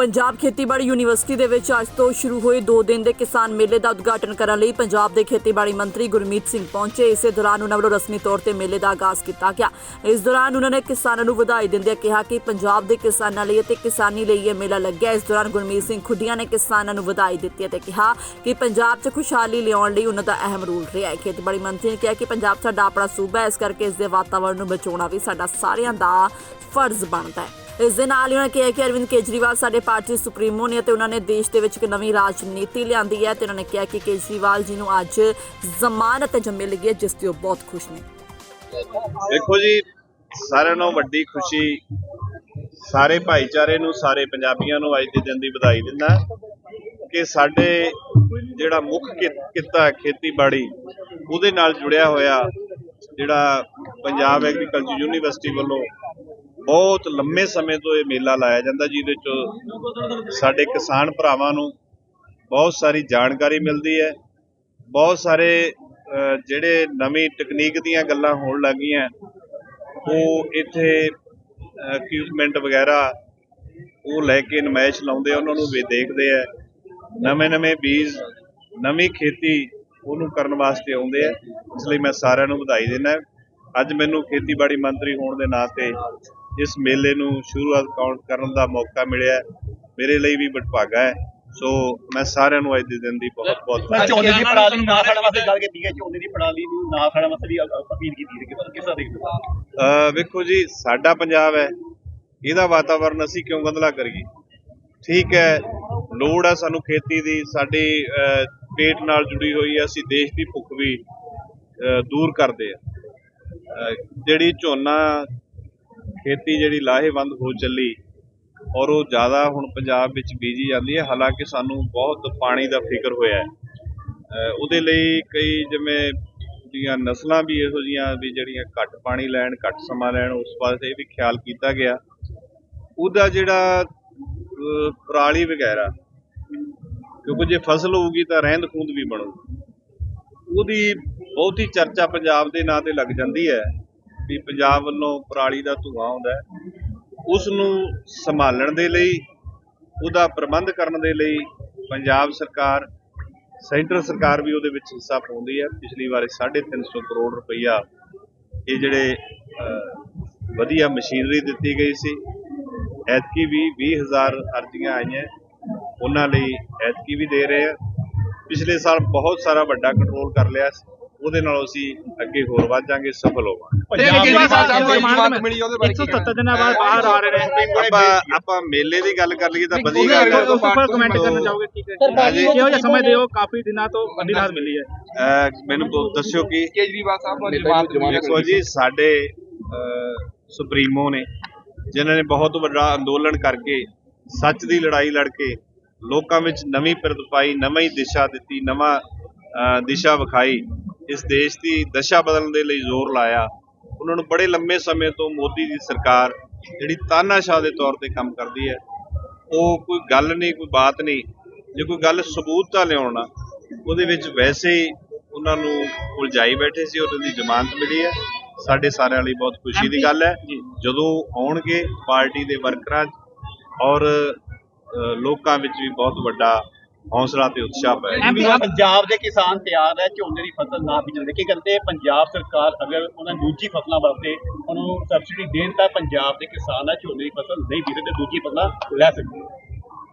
ਪੰਜਾਬ ਖੇਤੀਬਾੜੀ ਯੂਨੀਵਰਸਿਟੀ ਦੇ ਵਿੱਚ ਅੱਜ ਤੋਂ ਸ਼ੁਰੂ ਹੋਏ 2 ਦਿਨ ਦੇ ਕਿਸਾਨ ਮੇਲੇ ਦਾ ਉਦਘਾਟਨ ਕਰਨ ਲਈ ਪੰਜਾਬ ਦੇ ਖੇਤੀਬਾੜੀ ਮੰਤਰੀ ਗੁਰਮੀਤ ਸਿੰਘ ਪਹੁੰਚੇ। ਇਸੇ ਦੌਰਾਨ ਉਹਨਾਂ ਵੱਲੋਂ ਰਸਮੀ ਤੌਰ ਤੇ ਮੇਲੇ ਦਾ ਆਗਾਜ਼ ਕੀਤਾ ਗਿਆ। ਇਸ ਦੌਰਾਨ ਉਹਨਾਂ ਨੇ ਕਿਸਾਨਾਂ ਨੂੰ ਵਧਾਈ ਦਿੰਦਿਆਂ ਕਿਹਾ ਕਿ ਪੰਜਾਬ ਦੇ ਕਿਸਾਨਾਂ ਲਈ ਅਤੇ ਕਿਸਾਨੀ ਲਈ ਇਹ ਮੇਲਾ ਲੱਗਿਆ। ਇਸ ਦੌਰਾਨ ਗੁਰਮੀਤ ਸਿੰਘ ਖੁੱਡੀਆਂ ਨੇ ਕਿਸਾਨਾਂ ਨੂੰ ਵਧਾਈ ਦਿੱਤੀ ਅਤੇ ਕਿਹਾ ਕਿ ਪੰਜਾਬ 'ਚ ਖੁਸ਼ਹਾਲੀ ਲਿਆਉਣ ਲਈ ਉਹਨਾਂ ਦਾ ਅਹਿਮ ਰੋਲ ਰਿਹਾ ਹੈ। ਖੇਤੀਬਾੜੀ ਮੰਤਰੀ ਨੇ ਕਿਹਾ ਕਿ ਪੰਜਾਬ ਸਾਡਾ ਆਪਣਾ ਸੂਬਾ ਹੈ। ਇਸ ਕਰਕੇ ਇਸ ਦੇ ਵਾਤਾਵਰਣ ਨੂੰ ਬਚਾਉਣਾ ਵੀ ਸਾਡਾ ਸਾਰਿਆਂ ਦਾ ਫਰਜ਼ ਬਣਦਾ ਹੈ। ਇਸ ਦੇ ਨਾਲ ਹੀ ਉਹਨਾਂ ਕਿਹਾ ਕਿ ਅਰਵਿੰਦ ਕੇਜਰੀਵਾਲ ਸਾਡੇ ਪਾਰਟੀ ਸੁਪਰੀਮੋ ਨੇ ਅਤੇ ਉਹਨਾਂ ਨੇ ਦੇਸ਼ ਦੇ ਵਿੱਚ ਇੱਕ ਨਵੀਂ ਰਾਜਨੀਤੀ ਲਿਆਂਦੀ ਹੈ ਤੇ ਉਹਨਾਂ ਨੇ ਕਿਹਾ ਕਿ ਕੇਜਰੀਵਾਲ ਜੀ ਨੂੰ ਅੱਜ ਜ਼ਮਾਨਤ ਤੇ ਜੰਮੇ ਲੱਗੀ ਜਿਸ ਤੇ ਉਹ ਬਹੁਤ ਖੁਸ਼ ਨੇ। ਦੇਖੋ ਜੀ, ਸਾਰਿਆਂ ਨਾਲੋਂ ਵੱਡੀ ਖੁਸ਼ੀ ਸਾਰੇ ਭਾਈਚਾਰੇ ਨੂੰ, ਸਾਰੇ ਪੰਜਾਬੀਆਂ ਨੂੰ ਅੱਜ ਦੇ ਦਿਨ ਦੀ ਵਧਾਈ ਦਿੰਦਾ ਕਿ ਸਾਡੇ ਜਿਹੜਾ ਮੁੱਖ ਕਿੱਤਾ ਹੈ, ਖੇਤੀਬਾੜੀ, ਉਹਦੇ ਨਾਲ ਜੁੜਿਆ ਹੋਇਆ ਜਿਹੜਾ ਪੰਜਾਬ ਐਗਰੀਕਲਚਰ ਯੂਨੀਵਰਸਿਟੀ ਵੱਲੋਂ ਬਹੁਤ ਲੰਮੇ ਸਮੇਂ ਤੋਂ ਇਹ ਮੇਲਾ ਲਾਇਆ ਜਾਂਦਾ ਜਿਹਦੇ ਚ ਸਾਡੇ ਕਿਸਾਨ ਭਰਾਵਾਂ ਨੂੰ ਬਹੁਤ ਸਾਰੀ ਜਾਣਕਾਰੀ ਮਿਲਦੀ ਹੈ। ਬਹੁਤ ਸਾਰੇ ਜਿਹੜੇ ਨਵੀਂ ਟੈਕਨੀਕ ਦੀਆਂ ਗੱਲਾਂ ਹੋਣ ਲੱਗੀਆਂ ਉਹ ਇੱਥੇ ਇਕਵਿਪਮੈਂਟ ਵਗੈਰਾ ਉਹ ਲੈ ਕੇ ਨਮਾਇਸ਼ ਲਾਉਂਦੇ ਉਹਨਾਂ ਨੂੰ ਵੀ ਦੇਖਦੇ ਆ। ਨਵੇਂ ਨਵੇਂ ਬੀਜ, ਨਵੀਂ ਖੇਤੀ ਉਹਨੂੰ ਕਰਨ ਵਾਸਤੇ ਆਉਂਦੇ ਆ। ਇਸ ਲਈ ਮੈਂ ਸਾਰਿਆਂ ਨੂੰ ਵਧਾਈ ਦਿੰਦਾ। ਅੱਜ ਮੈਨੂੰ ਖੇਤੀਬਾੜੀ ਮੰਤਰੀ ਹੋਣ ਦੇ ਨਾਤੇ ਇਸ ਮੇਲੇ ਨੂੰ ਸ਼ੁਰੂਆਤ ਕਾਊਂਟ ਕਰਨ ਦਾ ਮੌਕਾ ਮਿਲਿਆ। ਮੇਰੇ ਲਈ ਵੀ ਵਡਭਾਗਾ ਹੈ। ਸੋ ਮੈਂ ਸਾਰਿਆਂ ਨੂੰ ਅੱਜ ਦੇ ਦਿਨ ਦੀ ਬਹੁਤ ਬਹੁਤ ਮੈਂ ਝੋਨੇ ਦੀ ਪੜਾਲੀ ਨੂੰ ਨਾ ਵਾਸਤੇ ਗੱਲ ਕੀਤੀ ਹੈ ਝੋਨੇ ਦੀ ਪੜਾਲੀ ਨੂੰ ਨਾ ਖੜਨ ਵਾਸਤੇ ਵੀ ਅਪੀਲ ਕੀਤੀ ਹੈ ਕਿ ਕਿਸ ਅਹ ਵੇਖੋ ਜੀ ਸਾਡਾ ਪੰਜਾਬ ਹੈ। ਇਹਦਾ ਵਾਤਾਵਰਨ ਅਸੀਂ ਕਿਉਂ ਗੰਦਲਾ ਕਰੀਏ? ਠੀਕ ਹੈ ਲੋੜ ਹੈ ਸਾਨੂੰ ਖੇਤੀ ਦੀ ਸਾਡੀ ਅਹ, ਪੇਟ ਨਾਲ ਜੁੜੀ ਹੋਈ ਹੈ ਅਸੀਂ ਦੇਸ਼ ਦੀ ਭੁੱਖ ਵੀ ਅਹ, ਦੂਰ ਕਰਦੇ ਆ ਜਿਹੜੀ ਝੋਨਾ ਖੇਤੀ ਜਿਹੜੀ ਲਾਹੇਵੰਦ ਹੋ ਚੱਲੀ ਔਰ ਉਹ ਜ਼ਿਆਦਾ ਹੁਣ ਪੰਜਾਬ ਵਿੱਚ ਬੀਜੀ ਜਾਂਦੀ ਹੈ, ਹਾਲਾਂਕਿ ਸਾਨੂੰ ਬਹੁਤ ਪਾਣੀ ਦਾ ਫਿਕਰ ਹੋਇਆ ਹੈ। ਉਹਦੇ ਲਈ ਕਈ ਜਿਵੇਂ ਦੀਆਂ ਨਸਲਾਂ ਵੀ ਇਹੋ ਜੀਆਂ ਵੀ ਜਿਹੜੀਆਂ ਘੱਟ ਪਾਣੀ ਲੈਣ, ਘੱਟ ਸਮਾਂ ਲੈਣ, ਉਸ ਪਾਸੇ ਵੀ ਖਿਆਲ ਕੀਤਾ ਗਿਆ। ਉਹਦਾ ਜਿਹੜਾ ਪਰਾਲੀ ਵਗੈਰਾ, ਕਿਉਂਕਿ ਜੇ ਫਸਲ ਹੋਊਗੀ ਤਾਂ ਰਹਿੰਦ ਖੂੰਦ ਵੀ ਬਣੂ। ਉਹਦੀ ਬਹੁਤੀ ਚਰਚਾ ਪੰਜਾਬ ਦੇ ਨਾਂ ਤੇ ਲੱਗ ਜਾਂਦੀ ਹੈ। ਵੀ ਪੰਜਾਬ ਵੱਲੋਂ ਪਰਾਲੀ ਦਾ ਧੂਆਂ ਆਉਂਦਾ ਉਸ ਨੂੰ ਸੰਭਾਲਣ ਦੇ ਲਈ, ਉਹਦਾ ਪ੍ਰਬੰਧ ਕਰਨ ਦੇ ਲਈ ਪੰਜਾਬ ਸਰਕਾਰ, ਸੈਂਟਰ ਸਰਕਾਰ ਵੀ ਉਹਦੇ ਵਿੱਚ ਹਿੱਸਾ ਪਾਉਂਦੀ ਹੈ। ਪਿਛਲੀ ਵਾਰ 350 ਕਰੋੜ ਰੁਪਈਆ ਇਹ ਜਿਹੜੇ ਵਧੀਆ ਮਸ਼ੀਨਰੀ ਦਿੱਤੀ ਗਈ ਸੀ। ਐਤਕੀ ਵੀ 20000 ਅਰਜ਼ੀਆਂ ਆਈਆਂ, ਉਹਨਾਂ ਲਈ ਐਤਕੀ ਵੀ ਦੇ ਰਹੇ ਆ। ਪਿਛਲੇ ਸਾਲ ਬਹੁਤ ਸਾਰਾ ਵੱਡਾ ਕੰਟਰੋਲ ਕਰ ਲਿਆ ਸੀ। ਉਹਦੇ ਨਾਲ ਅਸੀਂ ਅੱਗੇ ਹੋਰ ਵੱਧ ਜਾਾਂਗੇ ਸਫਲ ਹੋਵਾਂਗੇ। ਪੰਜਾਬ ਸਾਹਿਬ ਨੂੰ ਦੀ ਜ਼ਮਾਨਤ ਮਿਲੀ ਉਹਦੇ ਬਾਰੇ 170 ਦਿਨਾਂ ਬਾਅਦ ਬਾਹਰ ਆ ਰਹੇ ਨੇ। ਆਪਾਂ ਆਪਾਂ ਮੇਲੇ ਦੀ ਗੱਲ ਕਰ ਲਈਏ ਤਾਂ ਵਧੀਆ ਗੱਲ ਉਸ ਉੱਪਰ ਹੈ ਕਮੈਂਟ ਕਰਨਾ ਚਾਹੋਗੇ ਠੀਕ ਹੈ। ਹਾਂਜੀ। ਕਿਹੋ ਜਿਹਾ ਸਮਝ ਦਿਓ ਕਾਫੀ ਦਿਨਾਂ ਤੋਂ ਵੱਡੀ ਰਾਹਤ ਮਿਲੀ ਹੈ। ਅਹ, ਮੈਨੂੰ ਦੱਸਿਓ ਕਿ ਕੇਜਰੀਵਾਲ ਸਾਹਿਬ ਨੂੰ ਜਮਾਨਤ ਮਿਲੀ ਦੇਖੋ ਜੀ ਸਾਡੇ ਅਹ, ਸੁਪਰੀਮੋ ਨੇ ਜਿਨ੍ਹਾਂ ਨੇ ਬਹੁਤ ਵੱਡਾ ਅੰਦੋਲਨ ਕਰਕੇ ਸੱਚ ਦੀ ਲੜਾਈ ਲੜ ਕੇ ਲੋਕਾਂ ਵਿੱਚ ਨਵੀਂ ਪ੍ਰਤ ਪਾਈ ਨਵੀਂ ਦਿਸ਼ਾ ਦਿੱਤੀ ਨਵਾਂ ਦਿਸ਼ਾ ਵਿਖਾਈ। ਇਸ ਦੇਸ਼ ਦੀ ਦਸ਼ਾ ਬਦਲਣ ਦੇ ਲਈ ਜ਼ੋਰ ਲਾਇਆ। ਉਹਨਾਂ ਨੂੰ ਬੜੇ ਲੰਮੇ ਸਮੇਂ ਤੋਂ ਮੋਦੀ ਦੀ ਸਰਕਾਰ ਜਿਹੜੀ ਤਾਨਾਸ਼ਾਹ ਦੇ ਤੌਰ ਤੇ ਕੰਮ ਕਰਦੀ ਹੈ ਉਹ ਕੋਈ ਗੱਲ ਨਹੀਂ ਕੋਈ ਬਾਤ ਨਹੀਂ। ਜੇ ਕੋਈ ਗੱਲ ਸਬੂਤ ਤਾਂ ਲਿਆਉਣਾ ਉਹਦੇ ਵਿੱਚ ਵੈਸੇ ਹੀ ਉਹਨਾਂ ਨੂੰ ਉਲਝਾਈ ਬੈਠੇ ਸੀ ਉਹਨਾਂ ਦੀ ਜ਼ਮਾਨਤ ਮਿਲੀ ਹੈ। ਸਾਡੇ ਸਾਰਿਆਂ ਲਈ ਬਹੁਤ ਖੁਸ਼ੀ ਦੀ ਗੱਲ ਹੈ। ਜਦੋਂ ਆਉਣਗੇ ਪਾਰਟੀ ਦੇ ਵਰਕਰਾਂ ਔਰ ਲੋਕਾਂ ਵਿੱਚ ਵੀ ਬਹੁਤ ਵੱਡਾ ਹੌਸਲਾ ਤੇ ਉਤਸ਼ਾਹ ਪਏਗਾ ਪੰਜਾਬ ਦੇ ਕਿਸਾਨ ਤਿਆਰ ਹੈ ਝੋਨੇ ਦੀ ਫਸਲ ਨਾ ਬੀਜਣ ਦੇ। ਕੀ ਕਰਦੇ ਪੰਜਾਬ ਸਰਕਾਰ ਅਗਰ ਉਹਨਾਂ ਦੂਜੀ ਫਸਲਾਂ ਵਾਸਤੇ ਉਹਨੂੰ ਸਬਸਿਡੀ ਦੇਣ ਤਾਂ ਪੰਜਾਬ ਦੇ ਕਿਸਾਨ ਆ ਝੋਨੇ ਦੀ ਫਸਲ ਨਹੀਂ ਬੀਜਦੇ ਤੇ ਦੂਜੀ ਫਸਲਾਂ ਲੈ ਸਕਦੇ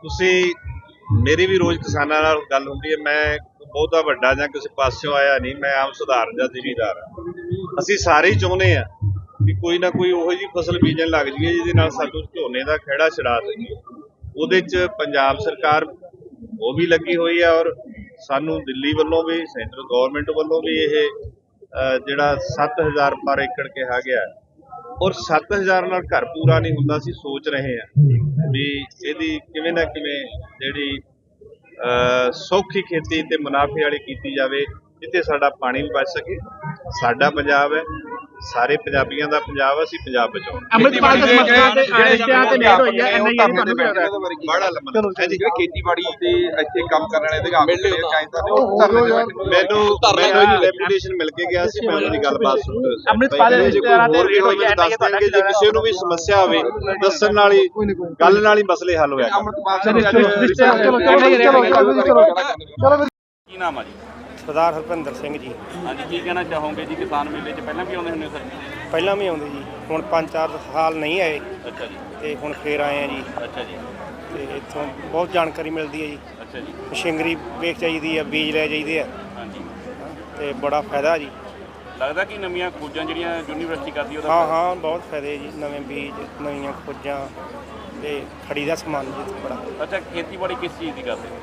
ਤੁਸੀਂ ਮੇਰੀ ਵੀ ਰੋਜ਼ ਕਿਸਾਨਾਂ ਨਾਲ ਗੱਲ ਹੁੰਦੀ ਹੈ ਮੈਂ ਬਹੁਤਾ ਵੱਡਾ ਜਾਂ ਕਿਸੇ ਪਾਸਿਓਂ ਆਇਆ ਨਹੀਂ ਮੈਂ ਆਮ ਸੁਧਾਰਨ ਜਾਂ ਜ਼ਿਮੀਦਾਰ ਹਾਂ। ਅਸੀਂ ਸਾਰੇ ਹੀ ਚਾਹੁੰਦੇ ਆ ਕਿ ਕੋਈ ਨਾ ਕੋਈ ਉਹੋ ਜਿਹੀ ਫਸਲ ਬੀਜਣ ਲੱਗ ਜਾਈਏ ਜਿਹਦੇ ਨਾਲ ਸਾਨੂੰ ਝੋਨੇ ਦਾ ਖਹਿੜਾ ਛਡਾ ਸਕੀਏ ਉਹਦੇ 'ਚ ਪੰਜਾਬ ਸਰਕਾਰ ਉਹ ਵੀ ਲੱਗੀ ਹੋਈ ਹੈ ਔਰ ਸਾਨੂੰ ਦਿੱਲੀ ਵੱਲੋਂ ਵੀ ਸੈਂਟਰ ਗਵਰਨਮੈਂਟ ਵੱਲੋਂ ਵੀ ਇਹ ਅਹ, ਜਿਹੜਾ 7000 ਪਰ ਏਕੜ ਕਿਹਾ ਗਿਆ। ਹੈ ਔਰ 7000 ਨਾਲ ਘਰ ਪੂਰਾ ਨਹੀਂ ਹੁੰਦਾ ਸੀ ਸੋਚ ਰਹੇ ਹਾਂ ਵੀ ਇਹਦੀ ਕਿਵੇਂ ਨਾ ਕਿਵੇਂ ਜਿਹੜੀ ਸੌਖੀ ਖੇਤੀ ਤੇ ਮੁਨਾਫੇ ਵਾਲੀ ਕੀਤੀ ਜਾਵੇ ਜਿੱਥੇ ਸਾਡਾ ਪਾਣੀ ਵੀ ਬਚ ਸਕੇ। ਸਾਡਾ ਪੰਜਾਬ ਹੈ ਸਾਰੇ ਪੰਜਾਬੀਆਂ ਦਾ ਪੰਜਾਬ ਅਸੀਂ ਪੰਜਾਬ ਬਚਾਉਣਾ। ਅੰਮ੍ਰਿਤਪਾਲ ਦੇ ਸਮਰਥਕਾਂ ਤੇ ਰਿਸ਼ਤਿਆਂ ਤੇ ਲੇਟ ਹੋਈ ਹੈ ਐਨਆਈਏ ਦੀ ਤੁਹਾਨੂੰ? ਬੜਾ ਲੰਮਾ। ਹੈ ਜੀ। ਜਿਹੜੇ ਖੇਤੀਬਾੜੀ ਦੇ ਇੱਥੇ ਕੰਮ ਕਰਨ ਵਾਲੇ ਅਧਿਕਾਰ ਮਿਲਦੇ ਆ ਚਾਹੀਦਾ ਨੇ ਉਹ ਧਰਨੇ ਤੇ ਬੈਠੇ ਮੈਨੂੰ ਮੈਨੂੰ ਡੈਪੂਟੇਸ਼ਨ ਮਿਲ ਕੇ ਗਿਆ ਸੀ ਮੈਂ ਉਹਨਾਂ ਦੀ ਗੱਲਬਾਤ ਸੁਣ ਰਹੀ ਸੀ ਅੰਮ੍ਰਿਤਪਾਲ ਦੇ ਰਿਸ਼ਤੇਦਾਰਾਂ ਤੇ ਲੇਟ ਹੋਈ ਹੈ, ਦੱਸ ਤੁਹਾਡਾ ਦੇਣਗੇ ਜੇ ਕਿਸੇ ਨੂੰ ਵੀ ਸਮੱਸਿਆ ਹੋਵੇ ਦੱਸਣ ਨਾਲ ਹੀ ਗੱਲ ਨਾਲ ਹੀ ਮਸਲੇ ਹੱਲ ਹੋਇਆ। ਅੰਮ੍ਰਿਤਪਾਲ ਰਿਸ਼ਤੇਦਾਰ ਚਲੋ ਚਲੋ ਚਲੋ ਕੀ ਨਾਮ ਆ ਜੀ? ਸਰਦਾਰ ਹਰਪਿੰਦਰ ਸਿੰਘ ਜੀ। ਹਾਂਜੀ ਕੀ ਕਹਿਣਾ ਚਾਹੋਗੇ ਜੀ ਕਿਸਾਨ ਮੇਲੇ 'ਚ? ਪਹਿਲਾਂ ਵੀ ਆਉਂਦੇ ਹੁੰਦੇ ਸਰ? ਪਹਿਲਾਂ ਵੀ ਆਉਂਦੇ ਜੀ। ਹੁਣ 5-4 ਸਾਲ ਨਹੀਂ ਆਏ। ਅੱਛਾ ਜੀ। ਤੇ ਹੁਣ ਫੇਰ ਆਏ ਆ ਜੀ। ਅੱਛਾ ਜੀ। ਤੇ ਇੱਥੋਂ ਬਹੁਤ ਜਾਣਕਾਰੀ ਮਿਲਦੀ ਹੈ ਜੀ। ਅੱਛਾ ਜੀ। ਮਸ਼ੀਨਰੀ ਵੇਖ ਚਾਹੀਦੀ ਆ ਬੀਜ ਲੈ ਚਾਹੀਦੇ ਆ। ਹਾਂਜੀ। ਤੇ ਬੜਾ ਫਾਇਦਾ ਜੀ। ਲੱਗਦਾ ਕਿ ਨਵੀਆਂ ਖੋਜਾਂ ਜਿਹੜੀਆਂ ਯੂਨੀਵਰਸਿਟੀ ਕਰਦੀ ਉਹਦਾ ਹਾਂ ਹਾਂ ਬਹੁਤ ਫਾਇਦੇ ਜੀ। ਨਵੇਂ ਬੀਜ ਨਵੀਆਂ ਖੋਜਾਂ ਤੇ ਖੜੀ ਦਾ ਸਮਾਨ ਜੀ ਬੜਾ। ਅੱਛਾ ਖੇਤੀਬਾੜੀ ਕਿਸ ਚੀਜ਼ ਦੀ ਕਰਦੇ ਹੋ?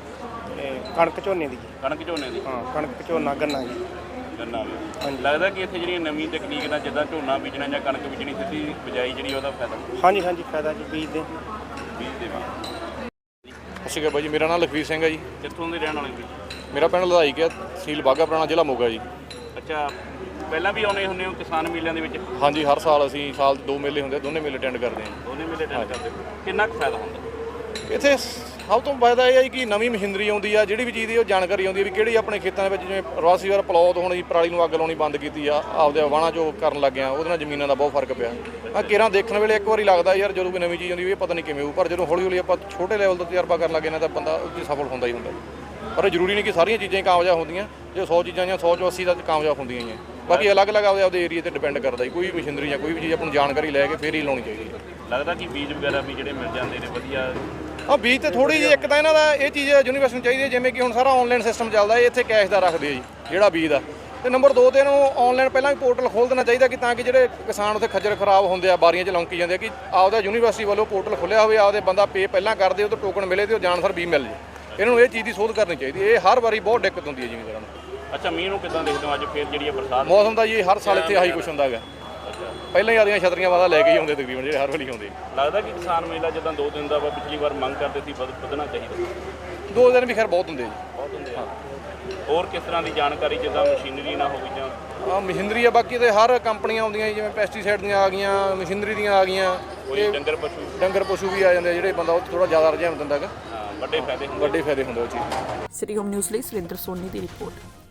ਕਣਕ ਝੋਨੇ ਦੀ ਜੀ। ਕਣਕ ਝੋਨੇ ਦੀ? ਹਾਂ ਕਣਕ ਝੋਨਾ ਗੰਨਾ ਜੀ। ਗੰਨਾ ਵੀ। ਲੱਗਦਾ ਕਿ ਇੱਥੇ ਜਿਹੜੀਆਂ ਨਵੀਂ ਤਕਨੀਕ ਨਾਲ ਜਿੱਦਾਂ ਝੋਨਾ ਬੀਜਣਾ ਜਾਂ ਕਣਕ ਬੀਜਣੀ ਸਿੱਧੀ ਬਿਜਾਈ ਜਿਹੜੀ ਉਹਦਾ ਫਾਇਦਾ? ਹਾਂਜੀ ਹਾਂਜੀ ਫਾਇਦਾ ਜੀ ਬੀਜ ਦੇ। ਬੀਜ ਦੇ ਵੀ। ਸਤਿ ਸ਼੍ਰੀ ਅਕਾਲ ਬਾਈ ਜੀ ਮੇਰਾ ਨਾਮ ਲਖਵੀਰ ਸਿੰਘ ਹੈ ਜੀ। ਕਿੱਥੋਂ ਦੇ ਰਹਿਣ ਵਾਲੇ ਵੀ ਮੇਰਾ ਪਿੰਡ ਲਧਾਈ ਗਿਆ ਤਹਿਸੀਲ ਬਾਘਾ ਪੁਰਾਣਾ ਜ਼ਿਲ੍ਹਾ ਮੋਗਾ ਜੀ। ਅੱਛਾ ਪਹਿਲਾਂ ਵੀ ਆਉਣੇ ਹੁੰਦੇ ਹੋ ਕਿਸਾਨ ਮੇਲਿਆਂ ਦੇ ਵਿੱਚ? ਹਾਂਜੀ ਹਰ ਸਾਲ ਅਸੀਂ ਸਾਲ 'ਚ ਦੋ ਮੇਲੇ ਹੁੰਦੇ ਆ, ਦੋਨੇ ਮੇਲੇ ਅਟੈਂਡ ਕਰਦੇ ਹਾਂ। ਦੋਨੇ ਮੇਲੇ ਅਟੈਂਡ ਕਰਦੇ ਹੋ। ਕਿੰਨਾ ਕੁ ਫਾਇਦਾ ਹੁੰਦਾ। ਇੱਥੇ ਸਭ ਤੋਂ ਫਾਇਦਾ ਇਹ ਹੈ ਕਿ ਨਵੀਂ ਮਸ਼ੀਨਰੀ ਆਉਂਦੀ ਆ, ਜਿਹੜੀ ਵੀ ਚੀਜ਼ ਦੀ ਉਹ ਜਾਣਕਾਰੀ ਆਉਂਦੀ ਹੈ ਵੀ ਕਿਹੜੀ ਆਪਣੇ ਖੇਤਾਂ ਦੇ ਵਿੱਚ ਜਿਵੇਂ ਰਵਾਸੀ ਵਾਰ ਪਲੌਤ ਹੋਣੀ ਪਰਾਲੀ ਨੂੰ ਅੱਗ ਲਾਉਣੀ ਬੰਦ ਕੀਤੀ ਆ, ਆਪਦੇ ਵਾਹਣਾ ਜੋ ਕਰਨ ਲੱਗਿਆ ਉਹਦੇ ਨਾਲ ਜ਼ਮੀਨਾਂ ਦਾ ਬਹੁਤ ਫ਼ਰਕ ਪਿਆ। ਆ ਕੇਰਾਂ ਦੇਖਣ ਵੇਲੇ ਇੱਕ ਵਾਰੀ ਲੱਗਦਾ ਯਾਰ ਜਦੋਂ ਕੋਈ ਨਵੀਂ ਚੀਜ਼ ਆਉਂਦੀ ਇਹ ਪਤਾ ਨਹੀਂ ਕਿਵੇਂ ਹੋਊ, ਪਰ ਜਦੋਂ ਹੌਲੀ ਹੌਲੀ ਆਪਾਂ ਛੋਟੇ ਲੈਵਲ ਦਾ ਤਜਰਬਾ ਕਰਨ ਲੱਗੇ ਨਾ ਤਾਂ ਬੰਦਾ ਉਹ 'ਚ ਸਫਲ ਹੁੰਦਾ ਹੀ ਹੁੰਦਾ। ਪਰ ਜ਼ਰੂਰੀ ਨਹੀਂ ਕਿ ਸਾਰੀਆਂ ਚੀਜ਼ਾਂ ਹੀ ਕਾਮਯਾਬ ਹੁੰਦੀਆਂ, ਜੇ 100 ਚੀਜ਼ਾਂ ਜਾਂ 100 ਚੋਂ 80 ਤਾਂ ਕਾਮਯਾਬ ਹੁੰਦੀਆਂ ਹੀ ਆ। ਬਾਕੀ ਅਲੱਗ-ਅਲੱਗ ਆਪਦੇ ਆਪਦੇ ਏਰੀਆ ਤੇ ਡਿਪੈਂਡ ਕਰਦਾ ਜੀ, ਕੋਈ ਵੀ ਮਸ਼ੀਨਰੀ ਜਾਂ ਕੋਈ ਵੀ ਚੀਜ਼ ਆਪਾਂ ਨੂੰ ਜਾਣਕਾਰੀ ਲੈ ਕੇ ਫੇਰ ਹੀ ਲਾਉਣੀ ਚਾਹੀਦੀ ਹੈ। ਲੱਗਦਾ ਕਿ ਬੀਜ ਵਗੈਰਾ ਵੀ ਜਿਹੜੇ ਮਿਲ ਜਾਂਦੇ ਨੇ, ਵਧੀਆ ਹਾਂ ਬੀਜ ਤੇ ਥੋੜੀ ਜਿਹੀ ਇੱਕ ਤਾਂ ਇਹਨਾਂ ਦਾ ਇਹ ਚੀਜ਼ ਯੂਨੀਵਰਸਿਟੀ ਨੂੰ ਚਾਹੀਦੀ ਹੈ ਜਿਵੇਂ ਕਿ ਹੁਣ ਸਾਰਾ ਆਨਲਾਈਨ ਸਿਸਟਮ ਚੱਲਦਾ ਇਹ ਇੱਥੇ ਕੈਸ਼ ਦਾ ਰੱਖਦੇ ਆ ਜੀ ਜਿਹੜਾ ਬੀਜ ਦਾ ਤੇ ਨੰਬਰ 2 ਤੇ ਇਹਨੂੰ ਆਨਲਾਈਨ ਪਹਿਲਾਂ ਵੀ ਪੋਰਟਲ ਖੋਲ ਦੇਣਾ ਚਾਹੀਦਾ ਕਿ ਤਾਂ ਕਿ ਜਿਹੜੇ ਕਿਸਾਨ ਉੱਥੇ ਖੱਜਰ ਖਰਾਬ ਹੁੰਦੇ ਆ ਬਾਰੀਆਂ 'ਚ ਲੌਂਕੀ ਜਾਂਦੇ ਆ ਕਿ ਆਪਦਾ ਯੂਨੀਵਰਸਿਟੀ ਵੱਲੋਂ ਪੋਰਟਲ ਖੁੱਲਿਆ ਹੋਵੇ ਆਪਦੇ ਬੰਦਾ ਪੇ ਪਹਿਲਾਂ ਕਰਦੇ ਉਹ ਤੋਂ ਟੋਕਨ ਮਿਲੇ ਤੇ ਉਹ ਜਾਣਸਰ ਬੀਜ ਮਿਲ ਜੇ। ਇਹਨਾਂ ਨੂੰ ਇਹ ਚੀਜ਼ ਦੀ ਸੋਧ ਕਰਨੀ ਚਾਹੀਦੀ। ਇਹ ਹਰ ਵਾਰੀ ਬਹੁਤ ਦਿੱਕਤ ਹੁੰਦੀ ਹੈ ਜ਼ਿਮੀਂਦਾਰਾਂ ਨੂੰ ਅੱਛਾ ਮੀਂਹ ਨੂੰ ਕਿਦਾਂ ਦੇਖਦੇ ਹੋ? ਅੱਜ ਫੇਰ ਜਿਹੜੀ ਹੈ ਬਰਸਾਤ ਮੌਸਮ ਦਾ ਜੀ ਹਰ ਸਾਲ ਇੱਥੇ ਆਹੀ ਕੁਛ ਹੁੰਦਾ ਹੈਗਾ। ਪਹਿਲਾਂ ਹੀ ਆਦੀਆਂ ਛਤਰੀਆਂ ਵਾਦਾ ਲੈ ਕੇ ਹੀ ਆਉਂਦੇ ਤਕਰੀਬਨ ਜਿਹੜੇ ਹਰ ਵਾਰੀ ਆਉਂਦੇ। ਲੱਗਦਾ ਕਿ ਕਿਸਾਨ ਮੇਲਾ ਜਦੋਂ ਦੋ ਦਿਨ ਦਾ ਵਾ ਪਿਛਲੀ ਵਾਰ ਮੰਗ ਕਰਦੇ ਸੀ ਵਧ- ਵਧਣਾ ਚਾਹੀਦਾ। ਦੋ ਦਿਨ ਵੀ ਖੈਰ ਬਹੁਤ ਹੁੰਦੇ ਜੀ। ਬਹੁਤ ਹੁੰਦੇ ਆ। ਹੋਰ ਕਿਸ ਤਰ੍ਹਾਂ ਦੀ ਜਾਣਕਾਰੀ ਜਿੱਦਾਂ ਮਸ਼ੀਨਰੀ ਨਾ ਹੋਵੇ ਜਾਂ ਆ ਮਸ਼ੀਨਰੀ ਆ ਬਾਕੀ ਤੇ ਹਰ ਕੰਪਨੀਆਂ ਆਉਂਦੀਆਂ ਜੀ, ਜਿਵੇਂ ਪੈਸਟੀਸਾਈਡ ਦੀਆਂ ਆ ਗਈਆਂ ਮਸ਼ੀਨਰੀ ਦੀਆਂ ਆ ਗਈਆਂ ਕੋਈ ਡੰਗਰ ਪਸ਼ੂ ਡੰਗਰ ਪਸ਼ੂ ਵੀ ਆ ਜਾਂਦੇ ਆ ਜਿਹੜੇ ਬੰਦਾ ਉਹ ਥੋੜਾ ਜ਼ਿਆਦਾ ਰੁਝਾਨ ਦਿੰਦਾ ਹੈਗਾ। ਹਾਂ, ਵੱਡੇ ਫਾਇਦੇ ਹੁੰਦੇ ਵੱਡੇ ਫਾਇਦੇ ਹੁੰਦੇ ਉਹ ਚੀਜ਼। ਸਿਟੀ ਹੋਮ ਨਿਊਜ਼ ਲਈ ਸੁਰਿੰਦਰ ਸੋਨੀ ਦੀ ਰਿਪੋਰਟ।